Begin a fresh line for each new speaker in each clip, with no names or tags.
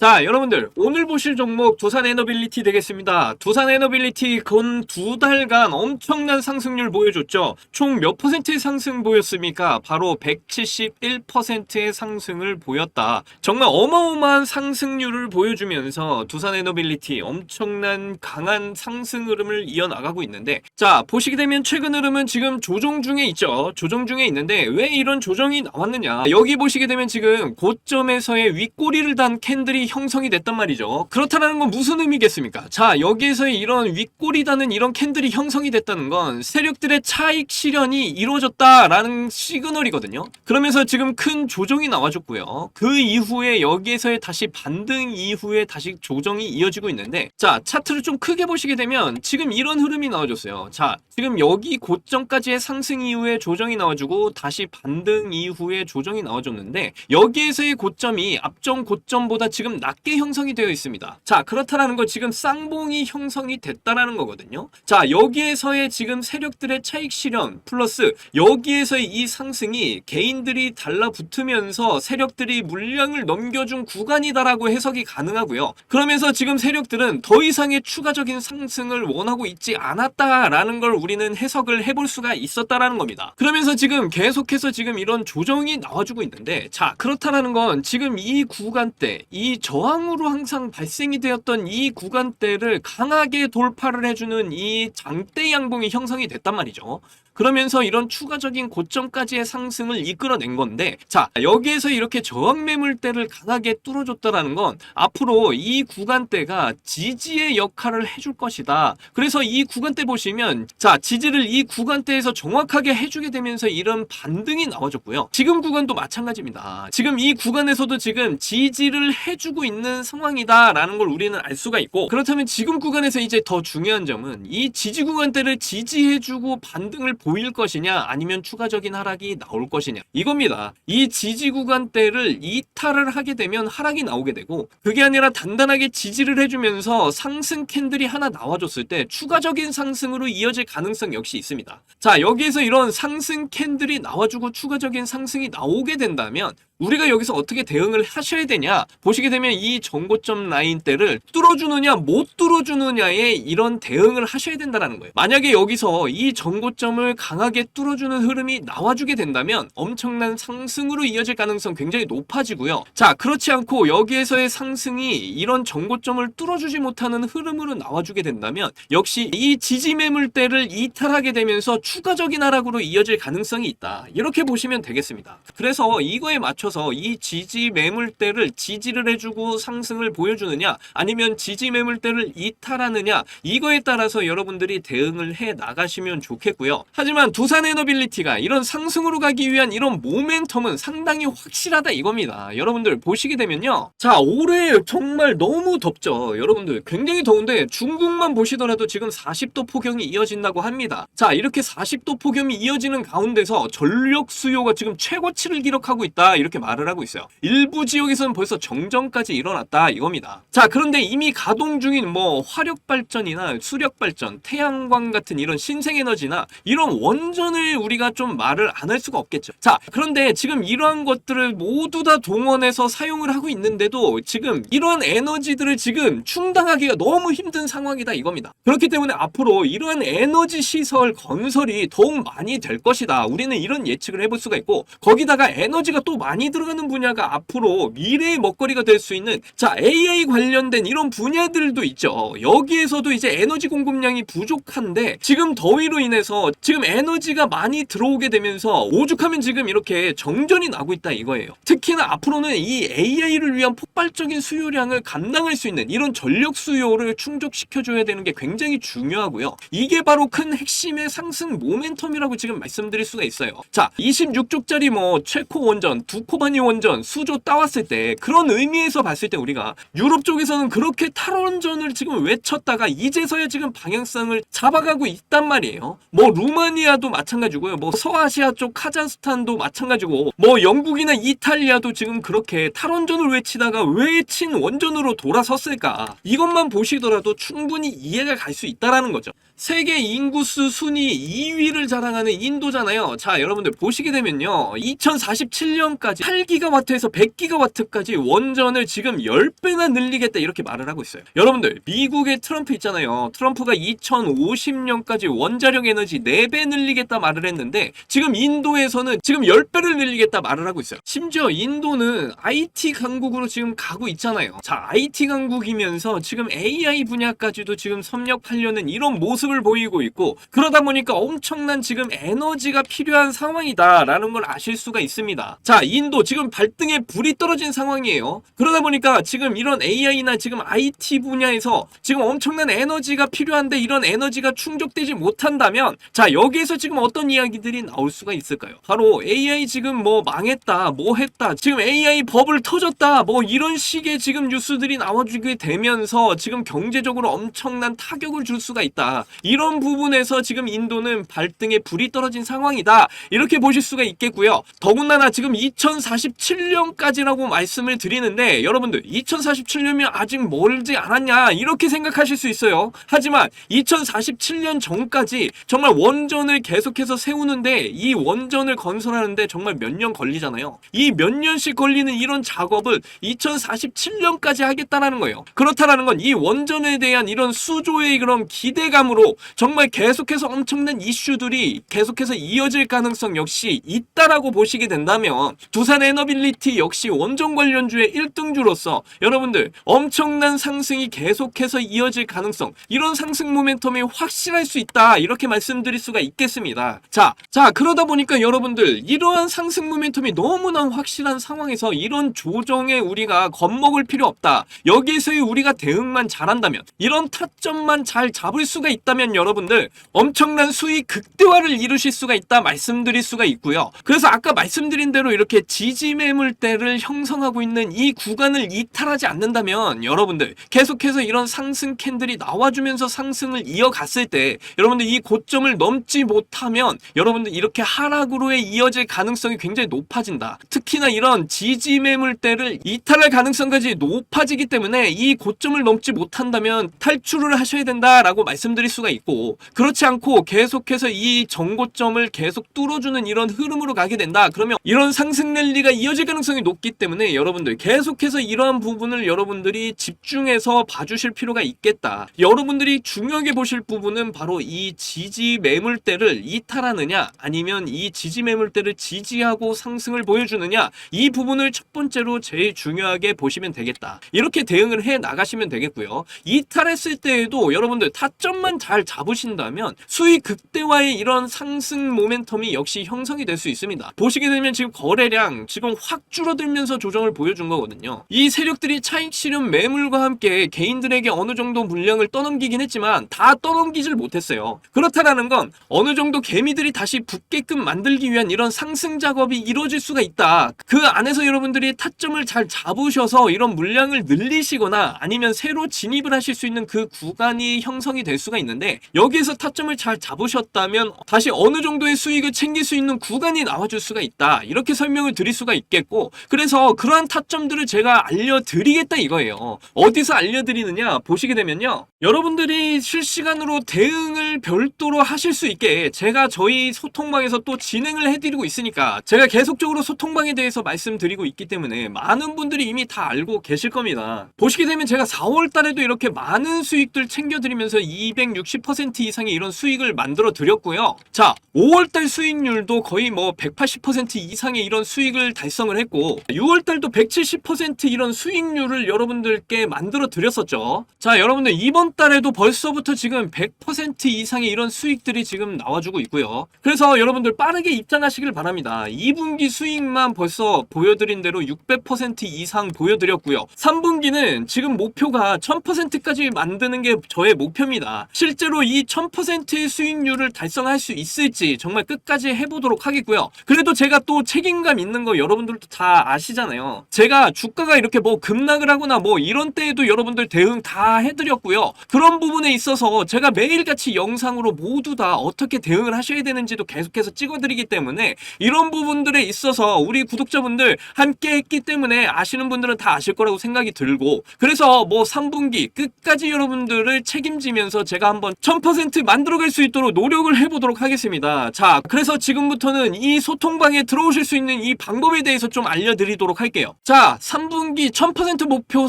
자, 여러분들 오늘 보실 종목 두산 에너빌리티 되겠습니다. 두산 에너빌리티 건두 달간 엄청난 상승률 보여줬죠. 총 몇 퍼센트의 상승 보였습니까? 바로 171%의 상승을 보였다. 정말 어마어마한 상승률을 보여주면서 두산 에너빌리티 엄청난 강한 상승 흐름을 이어나가고 있는데 자, 보시게 되면 최근 흐름은 지금 조정 중에 있죠. 조정 중에 있는데 왜 이런 조정이 나왔느냐? 여기 보시게 되면 지금 고점에서의 윗꼬리를 단 캔들이 형성이 됐단 말이죠. 그렇다는 건 무슨 의미겠습니까? 자, 여기에서의 이런 윗꼬리 다는 이런 캔들이 형성이 됐다는 건 세력들의 차익 실현이 이루어졌다라는 시그널이거든요. 그러면서 지금 큰 조정이 나와줬고요. 그 이후에 여기에서의 다시 반등 이후에 다시 조정이 이어지고 있는데 자, 차트를 좀 크게 보시게 되면 지금 이런 흐름이 나와줬어요. 자, 지금 여기 고점까지의 상승 이후에 조정이 나와주고 다시 반등 이후에 조정이 나와줬는데 여기에서의 고점이 앞전 고점보다 지금 낮게 형성이 되어 있습니다. 자, 그렇다라는 건 지금 쌍봉이 형성이 됐다라는 거거든요. 자, 여기에서의 지금 세력들의 차익 실현 플러스 여기에서의 이 상승이 개인들이 달라붙으면서 세력들이 물량을 넘겨준 구간이다라고 해석이 가능하고요. 그러면서 지금 세력들은 더 이상의 추가적인 상승을 원하고 있지 않았다라는 걸 우리는 해석을 해볼 수가 있었다라는 겁니다. 그러면서 지금 계속해서 지금 이런 조정이 나와주고 있는데 자 그렇다라는 건 지금 이 구간대 이 저항으로 항상 발생이 되었던 이 구간대를 강하게 돌파를 해주는 이 장대 양봉이 형성이 됐단 말이죠. 그러면서 이런 추가적인 고점까지의 상승을 이끌어낸 건데 자 여기에서 이렇게 저항 매물대를 강하게 뚫어줬다라는 건 앞으로 이 구간대가 지지의 역할을 해줄 것이다. 그래서 이 구간대 보시면 자 지지를 이 구간대에서 정확하게 해주게 되면서 이런 반등이 나와줬고요. 지금 구간도 마찬가지입니다. 지금 이 구간에서도 지금 지지를 해주고 있는 상황이다라는 걸 우리는 알 수가 있고 그렇다면 지금 구간에서 이제 더 중요한 점은 이 지지 구간대를 지지해주고 반등을 보일 것이냐 아니면 추가적인 하락이 나올 것이냐 이겁니다. 이 지지 구간대를 이탈을 하게 되면 하락이 나오게 되고 그게 아니라 단단하게 지지를 해주면서 상승 캔들이 하나 나와줬을 때 추가적인 상승으로 이어질 가능성 역시 있습니다. 자 여기에서 이런 상승 캔들이 나와주고 추가적인 상승이 나오게 된다면 우리가 여기서 어떻게 대응을 하셔야 되냐? 보시게 되면 이 정고점 라인대를 뚫어주느냐 못 뚫어주느냐에 이런 대응을 하셔야 된다는 거예요. 만약에 여기서 이 정고점을 강하게 뚫어주는 흐름이 나와주게 된다면 엄청난 상승으로 이어질 가능성 굉장히 높아지고요. 자 그렇지 않고 여기에서의 상승이 이런 정고점을 뚫어주지 못하는 흐름으로 나와주게 된다면 역시 이 지지 매물대를 이탈하게 되면서 추가적인 하락으로 이어질 가능성이 있다. 이렇게 보시면 되겠습니다. 그래서 이거에 맞춰 맞춰서 이 지지 매물대를 지지를 해주고 상승을 보여주느냐 아니면 지지 매물대를 이탈하느냐 이거에 따라서 여러분들이 대응을 해 나가시면 좋겠고요. 하지만 두산 에너빌리티가 이런 상승으로 가기 위한 이런 모멘텀은 상당히 확실하다 이겁니다. 여러분들 보시게 되면요. 자 올해 정말 너무 덥죠. 여러분들 굉장히 더운데 중국만 보시더라도 지금 40도 폭염이 이어진다고 합니다. 자 이렇게 40도 폭염이 이어지는 가운데서 전력 수요가 지금 최고치를 기록하고 있다 이렇게 말을 하고 있어요. 일부 지역에서는 벌써 정전까지 일어났다 이겁니다. 자, 그런데 이미 가동 중인 뭐 화력 발전이나 수력 발전, 태양광 같은 이런 신생 에너지나 이런 원전을 우리가 좀 말을 안 할 수가 없겠죠. 자, 그런데 지금 이러한 것들을 모두 다 동원해서 사용을 하고 있는데도 지금 이런 에너지들을 지금 충당하기가 너무 힘든 상황이다 이겁니다. 그렇기 때문에 앞으로 이러한 에너지 시설 건설이 더욱 많이 될 것이다. 우리는 이런 예측을 해볼 수가 있고 거기다가 에너지가 또 많이 들어가는 분야가 앞으로 미래의 먹거리가 될 수 있는 자 AI 관련된 이런 분야들도 있죠. 여기에서도 이제 에너지 공급량이 부족한데 지금 더위로 인해서 지금 에너지가 많이 들어오게 되면서 오죽하면 지금 이렇게 정전이 나고 있다 이거예요. 특히나 앞으로는 이 AI를 위한 폭발적인 수요량을 감당할 수 있는 이런 전력 수요를 충족시켜줘야 되는 게 굉장히 중요하고요. 이게 바로 큰 핵심의 상승 모멘텀이라고 지금 말씀드릴 수가 있어요. 자, 26쪽짜리 뭐 최코 원전, 두코 바니 원전, 수조 따왔을 때 그런 의미에서 봤을 때 우리가 유럽 쪽에서는 그렇게 탈원전을 지금 외쳤다가 이제서야 지금 방향성을 잡아가고 있단 말이에요. 뭐 루마니아도 마찬가지고요. 뭐 서아시아 쪽 카자흐스탄도 마찬가지고 뭐 영국이나 이탈리아도 지금 그렇게 탈원전을 외치다가 왜 친원전으로 돌아섰을까? 이것만 보시더라도 충분히 이해가 갈 수 있다라는 거죠. 세계 인구수 순위 2위를 자랑하는 인도잖아요. 자, 여러분들 보시게 되면요. 2047년까지 100기가와트까지 8기가와트에서 100기가와트까지 원전을 지금 10배나 늘리겠다 이렇게 말을 하고 있어요. 여러분들 미국의 트럼프 있잖아요. 트럼프가 2050년까지 원자력 에너지 4배 늘리겠다 말을 했는데 지금 인도에서는 지금 10배를 늘리겠다 말을 하고 있어요. 심지어 인도는 IT 강국으로 지금 가고 있잖아요. 자, IT 강국이면서 지금 AI 분야까지도 지금 섭렵하려는 이런 모습을 보이고 있고 그러다 보니까 엄청난 지금 에너지가 필요한 상황이다라는 걸 아실 수가 있습니다. 자, 인도 지금 발등에 불이 떨어진 상황이에요. 그러다 보니까 지금 이런 AI나 지금 IT 분야에서 지금 엄청난 에너지가 필요한데 이런 에너지가 충족되지 못한다면 자, 여기에서 지금 어떤 이야기들이 나올 수가 있을까요? 바로 AI 지금 뭐 망했다, 뭐 했다, 지금 AI 버블 터졌다, 뭐 이런 식의 지금 뉴스들이 나와주게 되면서 지금 경제적으로 엄청난 타격을 줄 수가 있다. 이런 부분에서 지금 인도는 발등에 불이 떨어진 상황이다. 이렇게 보실 수가 있겠고요. 더군다나 지금 2047년까지라고 말씀을 드리는데 여러분들 2047년이면 아직 멀지 않았냐 이렇게 생각하실 수 있어요. 하지만 2047년 전까지 정말 원전을 계속해서 세우는데 이 원전을 건설하는데 정말 몇 년 걸리잖아요. 이 몇 년씩 걸리는 이런 작업을 2047년까지 하겠다라는 거예요. 그렇다라는 건 이 원전에 대한 이런 수조의 그런 기대감으로 정말 계속해서 엄청난 이슈들이 계속해서 이어질 가능성 역시 있다라고 보시게 된다면 두산 에너빌리티 역시 원전 관련주의 1등주로서 여러분들 엄청난 상승이 계속해서 이어질 가능성 이런 상승 모멘텀이 확실할 수 있다 이렇게 말씀드릴 수가 있겠습니다. 자, 자 그러다 보니까 여러분들 이러한 상승 모멘텀이 너무나 확실한 상황에서 이런 조정에 우리가 겁먹을 필요 없다. 여기에서의 우리가 대응만 잘한다면 이런 타점만 잘 잡을 수가 있다 면 여러분들 엄청난 수익 극대화를 이루실 수가 있다 말씀드릴 수가 있고요. 그래서 아까 말씀드린 대로 이렇게 지지 매물대를 형성하고 있는 이 구간을 이탈하지 않는다면 여러분들 계속해서 이런 상승 캔들이 나와주면서 상승을 이어갔을 때 여러분들 이 고점을 넘지 못하면 여러분들 이렇게 하락으로의 이어질 가능성이 굉장히 높아진다. 특히나 이런 지지 매물대를 이탈할 가능성까지 높아지기 때문에 이 고점을 넘지 못한다면 탈출을 하셔야 된다라고 말씀드릴 수가 있고 그렇지 않고 계속해서 이 정고점을 계속 뚫어주는 이런 흐름으로 가게 된다. 그러면 이런 상승 랠리가 이어질 가능성이 높기 때문에 여러분들 계속해서 이러한 부분을 여러분들이 집중해서 봐주실 필요가 있겠다. 여러분들이 중요하게 보실 부분은 바로 이 지지 매물대를 이탈하느냐 아니면 이 지지 매물대를 지지하고 상승을 보여주느냐 이 부분을 첫 번째로 제일 중요하게 보시면 되겠다. 이렇게 대응을 해 나가시면 되겠고요. 이탈했을 때에도 여러분들 타점만 잘 잡으신다면 수익 극대화의 이런 상승 모멘텀이 역시 형성이 될 수 있습니다. 보시게 되면 지금 거래량 지금 확 줄어들면서 조정을 보여준 거거든요. 이 세력들이 차익 실현 매물과 함께 개인들에게 어느 정도 물량을 떠넘기긴 했지만 다 떠넘기질 못했어요. 그렇다라는 건 어느 정도 개미들이 다시 붙게끔 만들기 위한 이런 상승 작업이 이루어질 수가 있다. 그 안에서 여러분들이 타점을 잘 잡으셔서 이런 물량을 늘리시거나 아니면 새로 진입을 하실 수 있는 그 구간이 형성이 될 수가 있는데 여기에서 타점을 잘 잡으셨다면 다시 어느 정도의 수익을 챙길 수 있는 구간이 나와줄 수가 있다. 이렇게 설명을 드릴 수가 있겠고 그래서 그러한 타점들을 제가 알려드리겠다 이거예요. 어디서 알려드리느냐 보시게 되면요. 여러분들이 실시간으로 대응을 별도로 하실 수 있게 제가 저희 소통방에서 또 진행을 해드리고 있으니까 제가 계속적으로 소통방에 대해서 말씀드리고 있기 때문에 많은 분들이 이미 다 알고 계실 겁니다. 보시게 되면 제가 4월 달에도 이렇게 많은 수익들 챙겨드리면서 260% 이상의 이런 수익을 만들어 드렸고요. 자, 5월 달 수익률도 거의 뭐 180% 이상의 이런 수익을 달성을 했고 6월 달도 170% 이런 수익률을 여러분들께 만들어 드렸었죠. 자, 여러분들 이번 달에도 벌써부터 지금 100% 이상의 이런 수익들이 지금 나와주고 있고요. 그래서 여러분들 빠르게 입장하시길 바랍니다. 2분기 수익만 벌써 보여드린 대로 600% 이상 보여드렸고요. 3분기는 지금 목표가 1000%까지 만드는 게 저의 목표입니다. 실제로 이 1000%의 수익률을 달성할 수 있을지 정말 끝까지 해보도록 하겠고요. 그래도 제가 또 책임감 있는 거 여러분들도 다 아시잖아요. 제가 주가가 이렇게 뭐 급락을 하거나 뭐 이런 때에도 여러분들 대응 다 해드렸고요. 그런 부분에 있어서 제가 매일같이 영상으로 모두 다 어떻게 대응을 하셔야 되는지도 계속해서 찍어드리기 때문에 이런 부분들에 있어서 우리 구독자분들 함께 했기 때문에 아시는 분들은 다 아실 거라고 생각이 들고 그래서 뭐 3분기 끝까지 여러분들을 책임지면서 제가 한번 1000% 만들어갈 수 있도록 노력을 해보도록 하겠습니다. 자, 그래서 지금부터는 이 소통방에 들어오실 수 있는 이 방법에 대해서 좀 알려드리도록 할게요. 자, 3분기 1000% 목표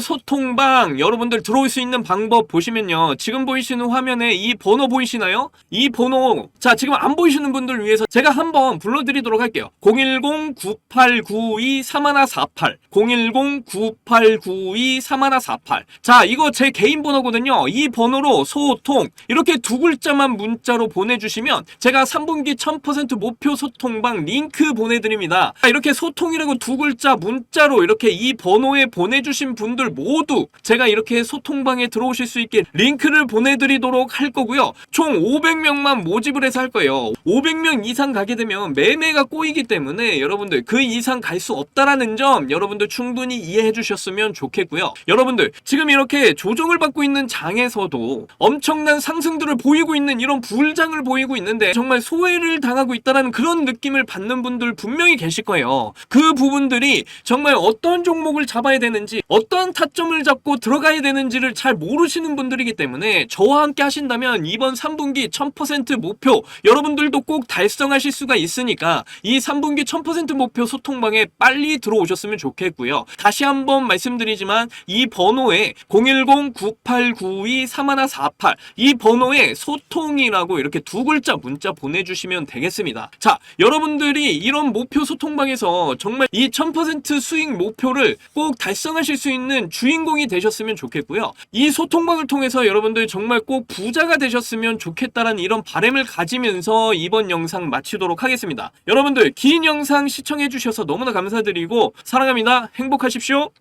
소통방 여러분들 들어올 수 있는 방법 보시면 요. 지금 보이시는 화면에 이 번호 보이시나요? 이 번호 자 지금 안 보이시는 분들 위해서 제가 한번 불러드리도록 할게요. 010-9892-3148 010-9892-3148 자 이거 제 개인 번호거든요. 이 번호로 소통 이렇게 두 글자만 문자로 보내주시면 제가 3분기 1000% 목표 소통방 링크 보내드립니다. 자, 이렇게 소통이라고 두 글자 문자로 이렇게 이 번호에 보내주신 분들 모두 제가 이렇게 소통방에 들어오실 수 있게 링크를 보내드리도록 할 거고요. 총 500명만 모집을 해서 할 거예요. 500명 이상 가게 되면 매매가 꼬이기 때문에 여러분들 그 이상 갈 수 없다라는 점 여러분들 충분히 이해해 주셨으면 좋겠고요. 여러분들 지금 이렇게 조정을 받고 있는 장에서도 엄청난 상승들을 보이고 있는 이런 불장을 보이고 있는데 정말 소외를 당하고 있다라는 그런 느낌을 받는 분들 분명히 계실 거예요. 그 부분들이 정말 어떤 종목을 잡아야 되는지 어떤 타점을 잡고 들어가야 되는지를 잘 모르시는 분들이 기 때문에 저와 함께 하신다면 이번 3분기 1000% 목표 여러분들도 꼭 달성하실 수가 있으니까 이 3분기 1000% 목표 소통방에 빨리 들어오셨으면 좋겠고요. 다시 한번 말씀드리지만 이 번호에 010-9892-3148 이 번호에 소통이라고 이렇게 두 글자 문자 보내주시면 되겠습니다. 자, 여러분들이 이런 목표 소통방에서 정말 이 1000% 수익 목표를 꼭 달성하실 수 있는 주인공이 되셨으면 좋겠고요. 이 소통방을 통해 서 여러분들 정말 꼭 부자가 되셨으면 좋겠다라는 이런 바람을 가지면서 이번 영상 마치도록 하겠습니다. 여러분들 긴 영상 시청해 주셔서 너무나 감사드리고 사랑합니다. 행복하십시오.